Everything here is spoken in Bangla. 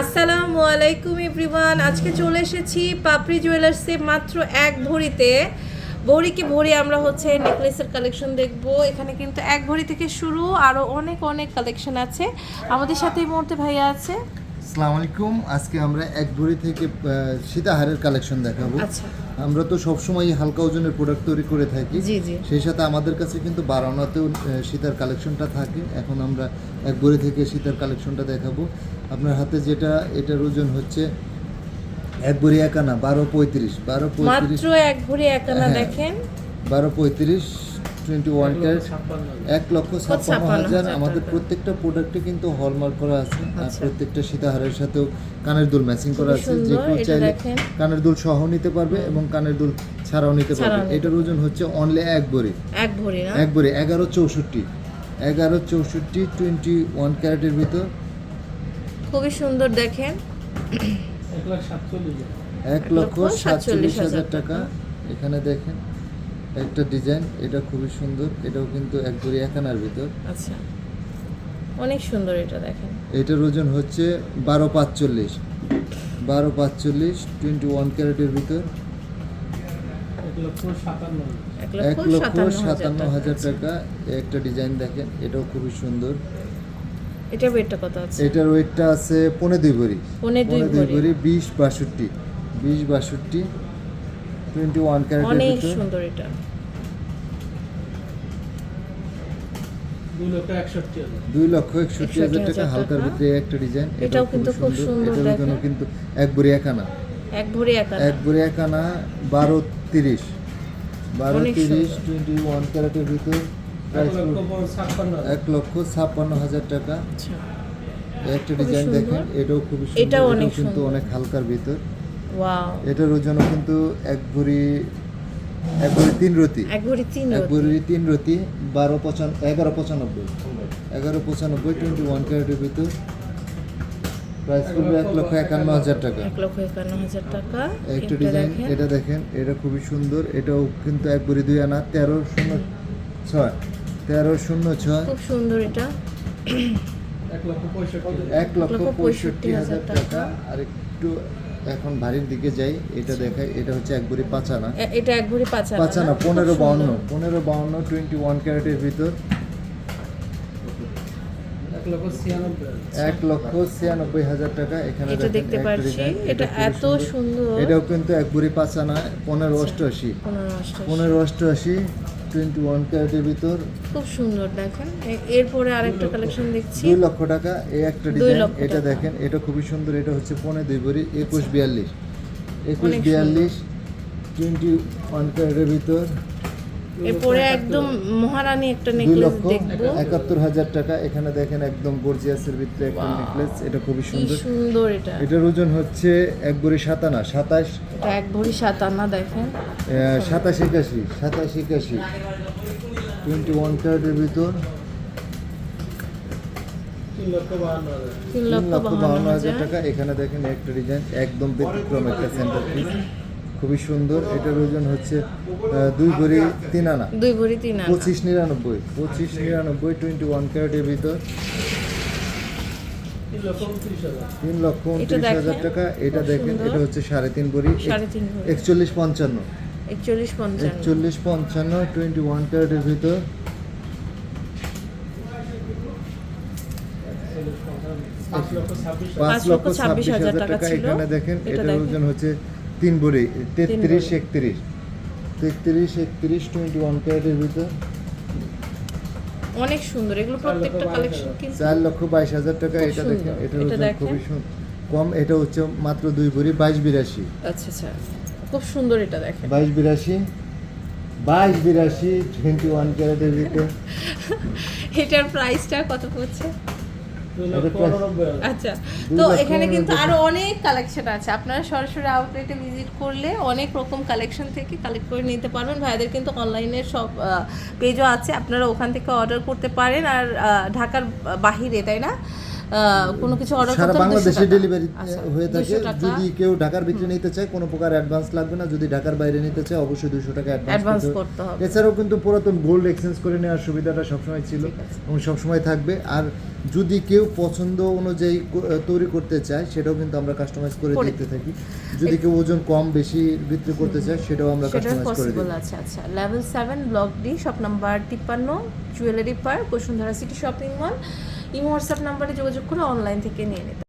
আসসালামু আলাইকুম, এভরিওয়ান। আজকে চলে এসেছি পাপড়ি জুয়েলার্সে মাত্র এক ভরিতে। ভরিকে ভরি আমরা হচ্ছে নেকলেসের কালেকশন দেখব। এখানে কিন্তু এক ভরি থেকে শুরু আরও অনেক অনেক কালেকশন আছে। আমাদের সাথে এই মুহূর্তে ভাইয়া আছে। আসসালামু আলাইকুম। আজকে আমরা এক ভরি থেকে সীতাহারের কালেকশন দেখাবো। আচ্ছা। আমরা তো সবসময় হালকা ওজনের প্রোডাক্ট তৈরি করে থাকি। সেই সাথে আমাদের কাছে কিন্তু বারানাতেও সীতার কালেকশনটা থাকে। এখন আমরা এক ভরি থেকে সীতার কালেকশনটা দেখাবো। আপনার হাতে যেটা এটার ওজন হচ্ছে এক ভরি একানা বারো পঁয়ত্রিশ। বারো পঁয়ত্রিশ এক ভরি একানা হ্যাঁ। দেখেন। বারো পঁয়ত্রিশ টোয়েন্টি ওয়ান ক্যারেট এক লক্ষ ছাপ্পান্ন হাজার। আমাদের প্রত্যেকটা প্রোডাক্টে কিন্তু হলমার্ক করা আছে। আর আচ্ছা। প্রত্যেকটা সীতাহারের সাথেও কানের দুল ম্যাচিং করা আছে। যে কেউ চাইলে কানের দুল সহ নিতে পারবে এবং কানের দুল ছাড়াও নিতে পারবে। এটার ওজন হচ্ছে অনলি এক বড়ি এক ভরি এক বড়ি এগারো চৌষট্টি। এগারো চৌষট্টি টোয়েন্টি ওয়ান ক্যারেটের ভিতর। খুবই সুন্দর দেখেন। এক লক্ষ সাতচল্লিশ হাজার। টাকা। এখানে দেখেন। একটা ডিজাইন এটা খুবই সুন্দর এটাও কিন্তু এক বড়ি একানার ভিতর। আচ্ছা। অনেক সুন্দর এটা দেখেন। এটার ওজন হচ্ছে বারো পাঁচচল্লিশ। বারো পাঁচচল্লিশ টোয়েন্টি ওয়ান ক্যারেটের ভিতর। এক এক লক্ষ সাতান্ন হাজার টাকা। একটা ডিজাইন দেখেন এটাও খুবই সুন্দর। এটা ওয়েটটা কত আছে? এটার ওয়েটটা আছে পনে দুই ভরি। পৌনে দুই ভরি। ভরি বিশ বাষট্টি। বিশ বাষট্টি টোয়েন্টি ওয়ান ক্যারেটের অনেক সুন্দর এটা। দুই লক্ষ একষট্টি হাজার। টাকা হালকার ভিতরে একটা ডিজাইন এটাও কিন্তু খুব সুন্দর। এটার কিন্তু এক ভরি একানা এক ভরি একা এক ভরি বারো তিরিশ। বারো তিরিশ সুন্দর। টোয়েন্টি ওয়ান ক্যারেটের ভিতর। এক লক্ষ ছাপ্পান্ন হাজার। টাকা। আচ্ছা। একটা ডিজাইন দেখেন এটাও খুবই সুন্দর এটাও অনেক কিন্তু সুন্দর। অনেক হালকার ভিতর। এটার ওজন কিন্তু এক ভরি এক ভরি তিন রতি। এক ভরি তিন এক। ভরি তিন রতি বারো পঁচান এগারো পঁচানব্বই। এগারো পঁচানব্বই টোয়েন্টি ওয়ান ক্যারেটের ভিতর। প্রাইস পড়বে এক লক্ষ একান্ন হাজার টাকা। এক লক্ষ একান্ন হাজার টাকা। একটা ডিজাইন এটা দেখেন এটা খুবই সুন্দর। এটাও কিন্তু এক ভরি দুই আনা তেরো শূন্য ছয়। তেরো শূন্য ছয়। খুব সুন্দর এটা। এক লক্ষ পঁয়ষট্টি হাজার। টাকা। আর একটু এখন ভারীর দিকে যাই এটা দেখাই এটা হচ্ছে এক ভরি পাঁচ আনা এ- এটা এক ভরি পাঁচ আনা পাঁচ আনা না? খুব পনেরো। বাউন্ন পনেরো বাউন্ন টোয়েন্টি ওয়ান ক্যারেটের ভিতর। এক লক্ষ ছিয়ানব্বই হাজার। টাকা এখানে এটা দেখতে পাচ্ছি এটা এত সুন্দর। এটাও কিন্তু এক ভরি পাঁচ আনা পনেরো অষ্টআশি। পনেরো অষ্টআশি টোয়েন্টি ওয়ান ক্যারেটের ভিতর। খুব সুন্দর দেখেন। এরপরে আরেকটা কালেকশন দেখছি। দুই লক্ষ টাকা এই একটা ডিজাইন এটা দেখেন এটা খুবই সুন্দর এটা হচ্ছে পনেরো দুই ভরি একুশ বিয়াল্লিশ। একুশ। বিয়াল্লিশ টোয়েন্টি ওয়ান ক্যারেটের ভিতর। এরপরে একদম মহারানী একটা নেকলেস দেখব। একাত্তর হাজার টাকা। এখানে দেখেন একদম গর্জিয়াসের ভিতরে একটা নেকলেস এটা খুবই সুন্দর। সুন্দর এটা। এটার ওজন হচ্ছে এক ভরি সাতানা সাতাশ। এটা এক ভরি সাত আনা দেখেন সাতাশ একাশি সাতাশ একাশি। টোয়েন্টি ওয়ান ক্যারেটের ভিতর। তিন লক্ষ বাহান্ন হাজার। টাকা। এখানে দেখেন একটা ডিজাইন একদম ব্যতিক্রম একটা সেন্টার পিস খুবই সুন্দর। এটার ওজন হচ্ছে দুই ভরি তিন আনা। দুই ভরি তিন আনা। পঁচিশ নিরানব্বই পঁচিশ নিরানব্বই টোয়েন্টি ওয়ান ক্যারেটের ভিতর। তিন লক্ষ উনত্রিশ হাজার টাকা। এটা দেখেন এটা হচ্ছে সাড়ে তিন ভরি। একচল্লিশ পঞ্চান্ন। একচল্লিশ পঞ্চান্ন। পঞ্চান্ন টোয়েন্টি ওয়ান ক্যারেটের ভিতর। পাঁচ লক্ষ ছাব্বিশ হাজার। টাকা এখানে দেখেন এটা এটার ওজন হচ্ছে তিন ভরি তেত্রিশ একত্রিশ। তেত্রিশ একত্রিশ টোয়েন্টি ওয়ান ক্যারেটের ভিতর। অনেক সুন্দর এগুলো প্রত্যেকটা কালেকশন কিন্তু চার লক্ষ বাইশ হাজার টাকা এটা দেখেন এটা দেখেন। খুবই কম এটা হচ্ছে মাত্র দুই ভরি বাইশ বিরাশি। আচ্ছা আচ্ছা। খুব সুন্দর এটা দেখেন। বাইশ বিরাশি বাইশ বিরাশি টোয়েন্টি ওয়ান ক্যারেটের ভিতর। এটার প্রাইসটা কত পড়ছে? আচ্ছা তো এখানে কিন্তু। আরও অনেক কালেকশন আছে। আপনারা সরাসরি আউটলেটে ভিজিট করলে অনেক রকম কালেকশন থেকে কালেক্ট করে নিতে পারবেন। ভাইদের কিন্তু অনলাইনে সব পেজও আছে। আপনারা ওখান থেকে অর্ডার করতে পারেন। আর ঢাকার বাহিরে তাই না? কোনো কিছু অর্ডার সারা করতে হলে 200 বাংলাদেশে ডেলিভারি আচ্ছা, হয়ে থাকে। যদি কেউ ঢাকার ভিতরে নিতে চায় কোনো প্রকার অ্যাডভান্স লাগবে না। যদি ঢাকার বাইরে নিতে চায় অবশ্যই দুশো টাকা অ্যাডভান্স করতে হবে। এছাড়াও কিন্তু পুরাতন গোল্ড এক্সচেঞ্জ করে নেওয়ার সুবিধাটা সবসময় ছিল এবং সবসময় থাকবে। আর যদি কেউ পছন্দ অনুযায়ী তৈরি করতে চায় সেটাও কিন্তু আমরা কাস্টমাইজ করে দিতে থাকি। যদি কেউ ওজন কম বেশি ভিতরে করতে চায় সেটাও আমরা কাস্টমাইজ করে দিই। আছে আচ্ছা। Level seven block D shop number তিপ্পান্ন jewellery park Bashundhara city shopping mall Imo WhatsApp নাম্বারে যোগাযোগ করে অনলাইন থেকে নিয়ে নিতে